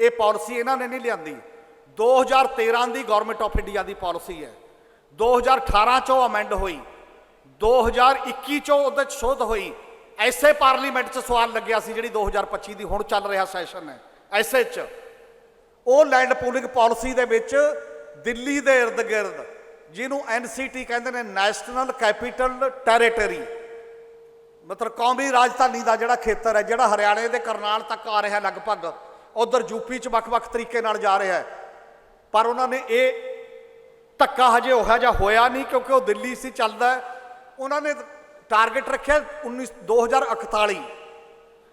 ਇਹ ਪਾਲਿਸੀ ਇਹਨਾਂ ਨੇ ਨਹੀਂ ਲਿਆਂਦੀ। 2013 ਦੀ ਗਵਰਨਮੈਂਟ ਆਫ ਇੰਡੀਆ ਦੀ ਪਾਲਿਸੀ ਹੈ। 2018 ਚੋਂ ਅਮੈਂਡ ਹੋਈ। 2021 ਚੋਂ ਉਹਦੇ 'ਚ ਸੋਧ ਹੋਈ। ਐਸੇ ਪਾਰਲੀਮੈਂਟ 'ਚ ਸਵਾਲ ਲੱਗਿਆ ਸੀ ਜਿਹੜੀ 2025 ਦੀ ਹੁਣ ਚੱਲ ਰਿਹਾ ਸੈਸ਼ਨ ਹੈ। ਐਸੇ 'ਚ। ਉਹ ਲੈਂਡ ਪੂਲਿੰਗ ਪਾਲਿਸੀ ਦੇ ਵਿੱਚ ਦਿੱਲੀ ਦੇ ਇਰਦ ਗਿਰਦ, ਜਿਹਨੂੰ ਐਨਸੀਟੀ ਕਹਿੰਦੇ ਨੇ ਨੈਸ਼ਨਲ ਕੈਪੀਟਲ ਟੈਰੀਟਰੀ ਮਤਲਬ ਕੌਮੀ ਰਾਜਧਾਨੀ ਦਾ ਜਿਹੜਾ ਖੇਤਰ ਹੈ, ਜਿਹੜਾ ਹਰਿਆਣੇ ਦੇ ਕਰਨਾਲ ਤੱਕ ਆ ਰਿਹਾ ਲਗਭਗ। ਉਧਰ ਯੂਪੀ ਚ ਵੱਖ-ਵੱਖ ਤਰੀਕੇ ਨਾਲ ਜਾ ਰਿਹਾ ਹੈ। ਪਰ ਉਹਨਾਂ ਨੇ ਇਹ ਧੱਕਾ ਹਜੇ ਉਹ ਜਿਹਾ ਹੋਇਆ ਨਹੀਂ ਕਿਉਂਕਿ ਉਹ ਦਿੱਲੀ ਸੀ, ਚੱਲਦਾ ਉਹਨਾਂ ਨੇ ਟਾਰਗੇਟ ਰੱਖਿਆ 19 2041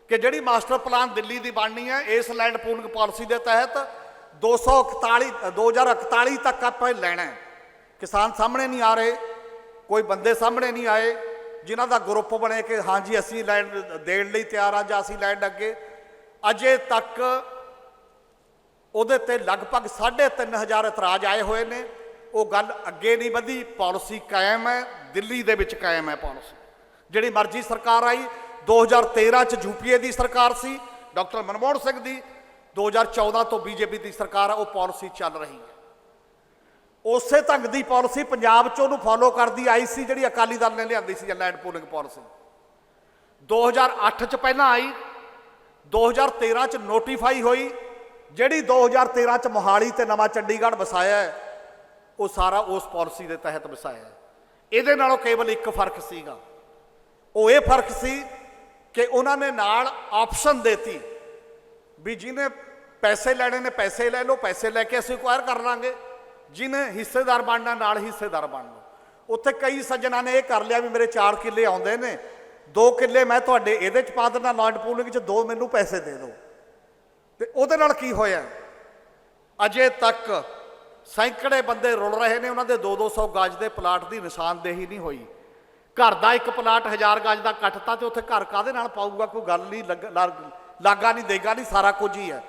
ਕਿ ਜਿਹੜੀ ਮਾਸਟਰ ਪਲਾਨ ਦਿੱਲੀ ਦੀ ਬਣਨੀ ਹੈ, ਇਸ ਲੈਂਡ ਪੂਲਿੰਗ ਪਾਲਿਸੀ ਦੇ ਤਹਿਤ 241 2041 ਤੱਕ ਆਪਾਂ ਇਹ ਲੈਣਾ ਹੈ। ਕਿਸਾਨ ਸਾਹਮਣੇ ਨਹੀਂ ਆ ਰਹੇ, ਕੋਈ ਬੰਦੇ ਸਾਹਮਣੇ ਨਹੀਂ ਆਏ, ਜਿਨ੍ਹਾਂ ਦਾ ਗਰੁੱਪ ਬਣੇ ਕਿ ਹਾਂਜੀ, ਅਸੀਂ ਲੈਂਡ ਦੇਣ ਲਈ ਤਿਆਰ ਆ ਜਾਂ ਅਸੀਂ ਲੈਂਡ ਅੱਗੇ ਅਜੇ ਤੱਕ ਉਹਦੇ ਤੇ ਲਗਭਗ 3500 ਇਤਰਾਜ਼ ਆਏ ਹੋਏ ਨੇ। ਉਹ ਗੱਲ ਅੱਗੇ ਨਹੀਂ ਵਧੀ, ਪਾਲਿਸੀ ਕਾਇਮ ਹੈ, ਦਿੱਲੀ ਦੇ ਵਿੱਚ ਕਾਇਮ ਹੈ ਪਾਲਿਸੀ। ਜਿਹੜੀ ਮਰਜ਼ੀ ਸਰਕਾਰ ਆਈ 2013 ਚ ਯੂਪੀਏ ਦੀ ਸਰਕਾਰ ਸੀ, ਡਾਕਟਰ ਮਨਮੋਹਨ ਸਿੰਘ ਦੀ 2014 ਤੋਂ ਬੀਜੇਪੀ ਦੀ ਸਰਕਾਰ ਆ, ਉਹ ਪਾਲਿਸੀ ਚੱਲ ਰਹੀ ਹੈ। ਉਸੇ ਢੰਗ ਦੀ ਪਾਲਿਸੀ ਪੰਜਾਬ ਚ ਉਹਨੂੰ ਫਾਲੋ ਕਰਦੀ ਆਈ ਸੀ, ਜਿਹੜੀ ਅਕਾਲੀ ਦਲ ਨੇ ਲਿਆਂਦੀ ਸੀ ਲੈਂਡ ਪੂਲਿੰਗ ਪਾਲਿਸੀ। 2008 ਚ ਪਹਿਲਾਂ ਆਈ 2013 ਚ ਨੋਟੀਫਾਈ ਹੋਈ, ਜਿਹੜੀ 2013 ਚ ਮੋਹਾਲੀ ਤੇ ਨਵਾਂ ਚੰਡੀਗੜ੍ਹ ਵਸਾਇਆ ਹੈ, ਉਹ ਸਾਰਾ ਉਸ ਪਾਲਿਸੀ ਦੇ ਤਹਿਤ ਵਸਾਇਆ ਹੈ। ਇਹਦੇ ਨਾਲੋਂ ਕੇਵਲ ਇੱਕ ਫ਼ਰਕ ਸੀਗਾ। ਉਹ ਇਹ ਫ਼ਰਕ ਸੀ ਕਿ ਉਹਨਾਂ ਨੇ ਨਾਲ ਆਪਸ਼ਨ ਦੇਤੀ ਵੀ ਜਿਹਨੇ ਪੈਸੇ ਲੈਣੇ ਨੇ ਪੈਸੇ ਲੈ ਲਓ, ਪੈਸੇ ਲੈ ਕੇ ਅਸੀਂ ਐਕਵਾਇਰ ਕਰ ਲਾਂਗੇ। ਜਿਹਨੇ ਹਿੱਸੇਦਾਰ ਬਣਨਾ, ਨਾਲ ਹਿੱਸੇਦਾਰ ਬਣ ਲਓ। ਉੱਥੇ ਕਈ ਸੱਜਣਾ ਨੇ ਇਹ ਕਰ ਲਿਆ ਵੀ ਮੇਰੇ 4 ਕਿੱਲੇ ਆਉਂਦੇ ਨੇ। ਦੋ ਕਿੱਲੇ ਮੈਂ ਤੁਹਾਡੇ ਇਹਦੇ ਚ ਪਾ ਦਿੰਦਾ ਲੈਂਡ ਪੂਲਿੰਗ ਚ ਦੋ ਮੈਨੂੰ ਪੈਸੇ ਦੇ ਦਿਓ। ਤੇ ਉਹਦੇ ਨਾਲ ਕੀ ਹੋਇਆ? ਅਜੇ ਤੱਕ ਸੈਂਕੜੇ ਬੰਦੇ ਰੁਲ ਰਹੇ ਨੇ, ਉਹਨਾਂ ਦੇ 2-200 ਗਜ ਦੇ ਪਲਾਟ ਦੀ ਨਿਸ਼ਾਨਦੇਹੀ ਨਹੀਂ ਹੋਈ। ਘਰ ਦਾ ਇੱਕ ਪਲਾਟ 1000 ਗਜ ਦਾ ਕੱਟਤਾ ਤੇ ਉੱਥੇ ਘਰ ਕਾਦੇ ਨਾਲ ਪਾਊਗਾ? ਕੋਈ ਗੱਲ ਨਹੀਂ, ਲੱਗ- ਲੱਗ- ਲਾਗਾ ਨਹੀਂ, ਦੇਗਾ ਨਹੀਂ, ਸਾਰਾ ਕੁਝ ਹੀ ਹੈ।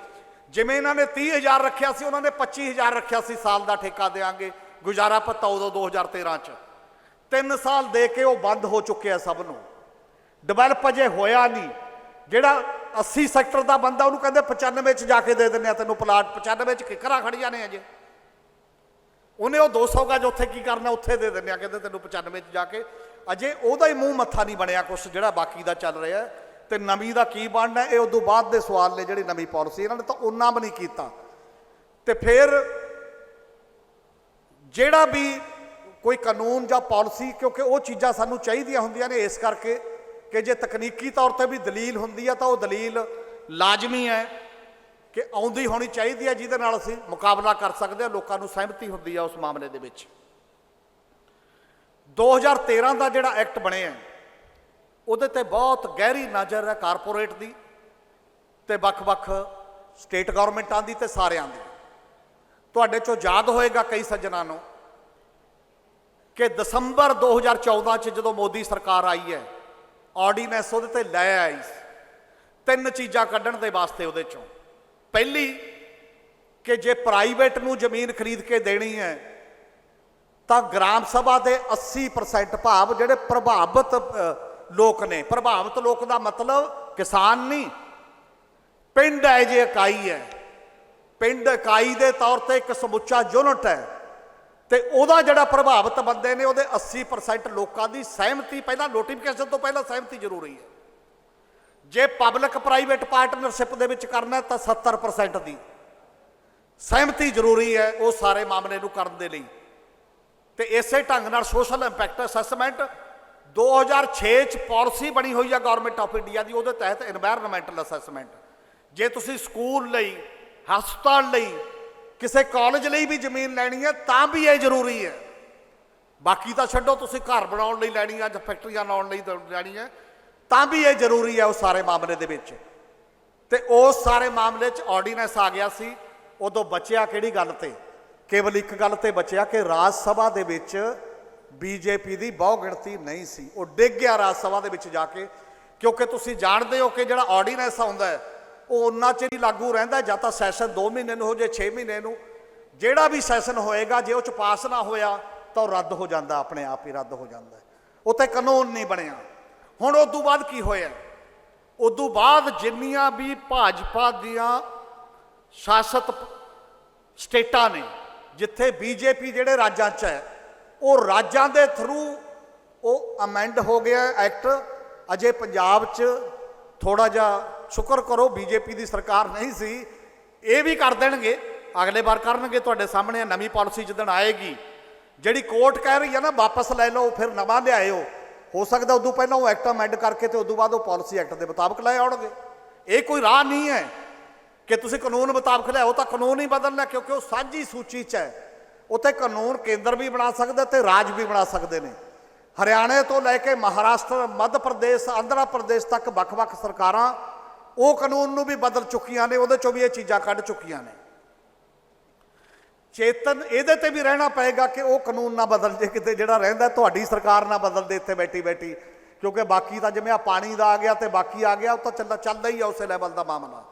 ਜਿਵੇਂ ਇਹਨਾਂ ਨੇ 30000 ਰੱਖਿਆ ਸੀ, ਉਹਨਾਂ ਨੇ 25000 ਰੱਖਿਆ ਸੀ, ਸਾਲ ਦਾ ਠੇਕਾ ਦੇਾਂਗੇ ਗੁਜ਼ਾਰਾ ਭੱਤਾ ਉਦੋਂ 2013 ਚ। 3 ਸਾਲ ਦੇ ਕੇ ਉਹ ਬੰਦ ਹੋ ਚੁੱਕਿਆ ਸਭ ਨੂੰ। ਡਿਵੈਲਪ ਅਜੇ ਹੋਇਆ ਨਹੀਂ। ਜਿਹੜਾ 80 ਸੈਕਟਰ ਦਾ ਬੰਦਾ, ਉਹਨੂੰ ਕਹਿੰਦੇ 95 ਚ ਜਾ ਕੇ ਦੇ ਦਿੰਦੇ ਆ ਤੈਨੂੰ ਪਲਾਟ। 95 ਚ ਕਿਕਰਾਂ ਖੜੀਆਂ ਨੇ ਅਜੇ। ਉਹਨੇ ਉਹ 200 ਗਜ ਉੱਥੇ ਕੀ ਕਰਨਾ, ਉੱਥੇ ਦੇ ਦਿੰਦੇ ਆ। ਕਹਿੰਦੇ ਤੈਨੂੰ 95 ਚ ਜਾ ਕੇ। ਅਜੇ ਉਹਦਾ ਹੀ ਮੂੰਹ ਮੱਥਾ ਨਹੀਂ ਬਣਿਆ ਕੁਛ, ਜਿਹੜਾ ਬਾਕੀ ਦਾ ਚੱਲ ਰਿਹਾ। ਹੈ। ਤੇ ਨਵੀਂ ਦਾ ਕੀ ਬਣਨਾ, ਇਹ ਉਦੋਂ ਬਾਅਦ ਦੇ ਸਵਾਲ ਨੇ ਜਿਹੜੀ ਨਵੀਂ ਪਾਲਿਸੀ। ਇਹਨਾਂ ਨੇ ਤਾਂ ਉਹਨਾਂ ਵੀ ਨਹੀਂ ਕੀਤਾ। ਤੇ ਫਿਰ ਜਿਹੜਾ ਵੀ ਕੋਈ ਕਾਨੂੰਨ ਜਾਂ ਪਾਲਿਸੀ, ਕਿਉਂਕਿ ਉਹ ਚੀਜ਼ਾਂ ਸਾਨੂੰ ਚਾਹੀਦੀਆਂ ਹੁੰਦੀਆਂ ਨੇ ਇਸ ਕਰਕੇ ਕਿ ਜੇ ਤਕਨੀਕੀ ਤੌਰ ਤੇ ਵੀ ਦਲੀਲ ਹੁੰਦੀ ਆ ਤਾਂ ਉਹ ਦਲੀਲ ਲਾਜ਼ਮੀ ਹੈ ਕਿ ਆਉਂਦੀ ਹੋਣੀ ਚਾਹੀਦੀ ਹੈ ਜਿਹਦੇ ਨਾਲ ਅਸੀਂ ਮੁਕਾਬਲਾ ਕਰ ਸਕਦੇ ਹਾਂ ਲੋਕਾਂ ਨੂੰ ਸਹਿਮਤੀ ਹੁੰਦੀ ਆ ਉਸ ਮਾਮਲੇ ਦੇ ਵਿੱਚ। 2013 ਦਾ ਜਿਹੜਾ ਐਕਟ ਬਣਿਆ ਉਹਦੇ ਤੇ ਬਹੁਤ ਗਹਿਰੀ ਨਜ਼ਰ ਹੈ ਕਾਰਪੋਰੇਟ ਦੀ ਤੇ ਵੱਖ-ਵੱਖ ਸਟੇਟ ਗਵਰਨਮੈਂਟਾਂ ਦੀ ਤੇ ਸਾਰਿਆਂ ਦੀ। ਤੁਹਾਡੇ ਚੋਂ ਯਾਦ ਹੋਏਗਾ ਕਈ ਸੱਜਣਾ ਨੂੰ ਕਿ ਦਸੰਬਰ 2014 ਚ ਜਦੋਂ ਮੋਦੀ ਸਰਕਾਰ ਆਈ ਹੈ ਆਰਡੀਨੈਂਸ ਉਹਦੇ ਤੇ ਲੈ ਆਈ ਤਿੰਨ ਚੀਜ਼ਾਂ ਕੱਢਣ ਦੇ ਵਾਸਤੇ ਉਹਦੇ ਚੋਂ। ਪਹਿਲੀ, ਕਿ ਜੇ ਪ੍ਰਾਈਵੇਟ ਨੂੰ ਜ਼ਮੀਨ ਖਰੀਦ ਕੇ ਦੇਣੀ ਹੈ, ਤਾਂ ਗ੍ਰਾਮ ਸਭਾ ਦੇ 80% ਭਾਵ ਜਿਹੜੇ ਪ੍ਰਭਾਵਿਤ ਲੋਕ ਨੇ। ਪ੍ਰਭਾਵਿਤ ਲੋਕ ਦਾ ਮਤਲਬ ਕਿਸਾਨ ਨਹੀਂ। ਪਿੰਡ ਹੈ ਜੇ ਇਕਾਈ ਹੈ। ਪਿੰਡ ਇਕਾਈ ਦੇ ਤੌਰ ਤੇ ਇੱਕ ਸਮੁੱਚਾ ਯੂਨਿਟ ਹੈ। ਤੇ ਉਹਦਾ ਜਿਹੜਾ ਪ੍ਰਭਾਵਿਤ ਬੰਦੇ ਨੇ ਉਹਦੇ 80% ਲੋਕਾਂ ਦੀ ਸਹਿਮਤੀ, ਪਹਿਲਾਂ ਨੋਟੀਫਿਕੇਸ਼ਨ ਤੋਂ ਪਹਿਲਾਂ ਸਹਿਮਤੀ ਜ਼ਰੂਰੀ ਹੈ। ਜੇ ਪਬਲਿਕ ਪ੍ਰਾਈਵੇਟ ਪਾਰਟਨਰਸ਼ਿਪ ਦੇ ਵਿੱਚ ਕਰਨਾ ਤਾਂ 70% ਦੀ। ਸਹਿਮਤੀ ਜ਼ਰੂਰੀ ਹੈ ਉਹ ਸਾਰੇ ਮਾਮਲੇ ਨੂੰ ਕਰਨ ਦੇ ਲਈ। ਤੇ ਇਸੇ ਢੰਗ ਨਾਲ ਸੋਸ਼ਲ ਇੰਪੈਕਟ ਅਸੈਸਮੈਂਟ 2006 ਚ ਪਾਲਿਸੀ ਬਣੀ ਹੋਈ ਹੈ ਗਵਰਨਮੈਂਟ ਆਫ ਇੰਡੀਆ ਦੀ, ਉਹਦੇ ਤਹਿਤ এনवायरमेंटਲ ਅਸੈਸਮੈਂਟ ਜੇ ਤੁਸੀਂ ਸਕੂਲ ਲਈ, ਹਸਪਤਾਲ ਲਈ ਕਿਸੇ ਕਾਲਜ ਲਈ ਵੀ ਜ਼ਮੀਨ ਲੈਣੀ ਹੈ, ਤਾਂ ਵੀ ਇਹ ਜ਼ਰੂਰੀ ਹੈ। ਬਾਕੀ ਤਾਂ ਛੱਡੋ, ਤੁਸੀਂ ਘਰ ਬਣਾਉਣ ਲਈ ਲੈਣੀ ਹੈ ਜਾਂ ਫੈਕਟਰੀਆਂ ਲਾਉਣ ਲਈ ਲੈਣੀ ਹੈ, ਤਾਂ ਵੀ ਇਹ ਜ਼ਰੂਰੀ ਹੈ ਉਸ ਸਾਰੇ ਮਾਮਲੇ ਦੇ ਵਿੱਚ। ਤੇ ਉਸ ਸਾਰੇ ਮਾਮਲੇ 'ਚ ਆਰਡੀਨੈਂਸ ਆ ਗਿਆ ਸੀ, ਉਦੋਂ ਬਚਿਆ ਕਿਹੜੀ ਗੱਲ ਤੇ? ਕੇਵਲ ਇੱਕ ਗੱਲ ਤੇ ਬਚਿਆ ਕਿ ਰਾਜ ਸਭਾ ਦੇ ਵਿੱਚ ਬੀਜੇਪੀ ਦੀ ਬਹੁਗਿਣਤੀ ਨਹੀਂ ਸੀ। ਉਹ ਡਿੱਗ ਗਿਆ ਰਾਜ ਸਭਾ ਦੇ ਵਿੱਚ ਜਾ ਕੇ, ਕਿਉਂਕਿ ਤੁਸੀਂ ਜਾਣਦੇ ਹੋ ਕਿ ਜਿਹੜਾ ਆਰਡੀਨੈਂਸ ਆਉਂਦਾ ਹੈ ਉਹ ਉਹਨਾਂ ਚਿਰ ਹੀ ਲਾਗੂ ਰਹਿੰਦਾ, ਜਾਂ ਤਾਂ ਸੈਸ਼ਨ 2 ਮਹੀਨੇ ਨੂੰ ਹੋ ਜੇ 6 ਮਹੀਨੇ ਨੂੰ। ਜਿਹੜਾ ਵੀ ਸੈਸ਼ਨ ਹੋਏਗਾ, ਜੇ ਉਹ ਚ ਪਾਸ ਨਾ ਹੋਇਆ, ਤਾਂ ਉਹ ਰੱਦ ਹੋ ਜਾਂਦਾ, ਆਪਣੇ ਆਪ ਹੀ ਰੱਦ ਹੋ ਜਾਂਦਾ। ਉਹ ਤੇ ਕਾਨੂੰਨ ਨਹੀਂ ਬਣਿਆ। ਹੁਣ ਉਸ ਤੋਂ ਬਾਅਦ ਕੀ ਹੋਇਆ? ਉਦੋਂ ਬਾਅਦ ਜਿੰਨੀਆਂ ਵੀ ਭਾਜਪਾ ਦੀਆਂ ਸ਼ਾਸਤ ਸਟੇਟਾਂ ਨੇ, ਜਿੱਥੇ ਬੀਜੇਪੀ ਜਿਹੜੇ ਰਾਜਾਂ 'ਚ ਹੈ, ਉਹ ਰਾਜਾਂ ਦੇ ਥਰੂ ਉਹ ਅਮੈਂਡ ਹੋ ਗਿਆ ਐਕਟ ਅਜੇ ਪੰਜਾਬ 'ਚ ਥੋੜਾ ਜਿਹਾ ਸ਼ੁਕਰ ਕਰੋ ਬੀਜੇਪੀ ਦੀ ਸਰਕਾਰ ਨਹੀਂ ਸੀ। ਇਹ ਵੀ ਕਰ ਦੇਣਗੇ। ਅਗਲੇ ਵਾਰ ਕਰਨਗੇ। ਤੁਹਾਡੇ ਸਾਹਮਣੇ ਨਵੀਂ ਪਾਲਿਸੀ ਜਦੋਂ ਆਏਗੀ। ਜਿਹੜੀ ਕੋਰਟ ਕਹਿ ਰਹੀ ਹੈ ਨਾ, ਵਾਪਸ ਲੈ ਲਓ, ਫਿਰ ਨਵਾਂ ਲਿਆਇਓ। ਹੋ ਸਕਦਾ ਉਦੋਂ ਪਹਿਲਾਂ ਉਹ ਐਕਟ ਅਮੈਂਡ ਕਰਕੇ ਤੇ ਉਦੋਂ ਬਾਅਦ ਉਹ ਪਾਲਿਸੀ ਐਕਟ ਦੇ ਮੁਤਾਬਕ ਲੈ ਆਉਣਗੇ। ਇਹ ਕੋਈ ਰਾਹ ਨਹੀਂ ਹੈ ਕਿ ਤੁਸੀਂ ਕਾਨੂੰਨ ਮੁਤਾਬਕ ਲਿਆਓ ਤਾਂ ਕਾਨੂੰਨ ਹੀ ਬਦਲਣਾ, ਕਿਉਂਕਿ ਉਹ ਸਾਂਝੀ ਸੂਚੀ 'ਚ ਹੈ। ਉੱਥੇ ਕਾਨੂੰਨ ਕੇਂਦਰ ਵੀ ਬਣਾ ਸਕਦਾ ਤੇ ਰਾਜ ਵੀ ਬਣਾ ਸਕਦੇ ਨੇ। ਹਰਿਆਣੇ ਤੋਂ ਲੈ ਕੇ ਮਹਾਰਾਸ਼ਟਰ, ਮੱਧ ਪ੍ਰਦੇਸ਼, ਆਂਧਰਾ ਪ੍ਰਦੇਸ਼ ਤੱਕ ਵੱਖ-ਵੱਖ ਸਰਕਾਰਾਂ ਉਹ ਕਾਨੂੰਨ ਨੂੰ ਵੀ ਬਦਲ ਚੁੱਕੀਆਂ ਨੇ, ਉਹਦੇ ਚੋਂ ਵੀ ਇਹ ਚੀਜ਼ਾਂ ਕੱਢ ਚੁੱਕੀਆਂ ਨੇ। ਚੇਤਨ ਇਹਦੇ ਤੇ ਵੀ ਰਹਿਣਾ ਪਏਗਾ ਕਿ ਉਹ ਕਾਨੂੰਨ ਨਾ ਬਦਲ ਜੇ ਕਿਤੇ, ਜਿਹੜਾ ਰਹਿੰਦਾ ਤੁਹਾਡੀ ਸਰਕਾਰ ਨਾ ਬਦਲ ਦੇ ਇੱਥੇ ਬੈਠੀ ਬੈਠੀ ਕਿਉਂਕਿ ਬਾਕੀ ਤਾਂ ਜਿਵੇਂ ਆ ਪਾਣੀ ਦਾ ਆ ਗਿਆ ਤੇ ਬਾਕੀ ਆ ਗਿਆ, ਉਹ ਤਾਂ ਚੱਲਦਾ ਚੱਲਦਾ ਹੀ ਆ ਉਸੇ ਲੈਵਲ ਦਾ ਮਾਮਲਾ।